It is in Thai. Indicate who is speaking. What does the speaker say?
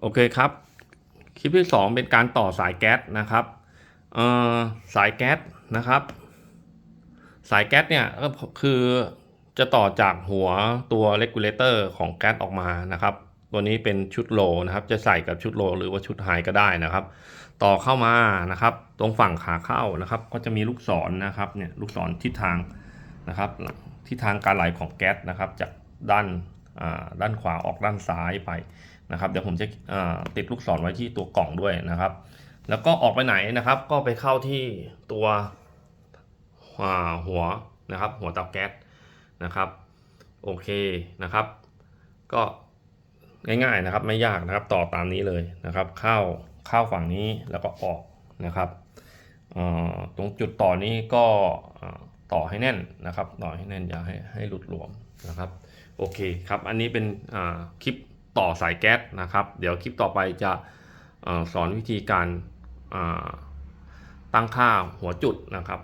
Speaker 1: โอเคครับ คลิปที่ 2 เป็นการต่อสายแก๊สนะครับสายแก๊สนะครับ สายแก๊สเนี่ยก็คือจะต่อจากหัวตัวเลกูลเลเตอร์ของแก๊สออกมานะครับ ตัวนี้เป็นชุดโลนะครับ จะใส่กับชุดโลหรือว่าชุดไฮก็ได้นะครับ ต่อเข้ามานะครับ ตรงฝั่งขาเข้านะครับ ก็จะมีลูกศรนะครับเนี่ยลูกศรทิศทางนะครับทิศทางการไหลของแก๊สนะครับ จากด้านด้านขวาออกด้านซ้ายไป นะครับเดี๋ยวผมจะติดลูกศรไว้ที่ตัวกล่องด้วยนะครับ แล้วก็ออกไปไหนนะครับ ก็ไปเข้าที่ตัวหัวนะครับ หัวเตาแก๊สนะครับโอเคนะครับ ก็ง่ายๆนะครับไม่ยากนะครับต่อตามนี้เลยนะครับ เข้าเข้าฝั่งนี้แล้วก็ออกนะครับตรงจุดต่อนี้ก็ต่อให้แน่นนะครับ ต่อให้แน่นอย่าให้ให้หลุดหลวมนะครับ โอเคครับ อันนี้เป็นคลิป ต่อสายแก๊สนะครับ เดี๋ยวคลิปต่อไปจะอสอนวิธีการตั้งค่าหัวจุดนะครับ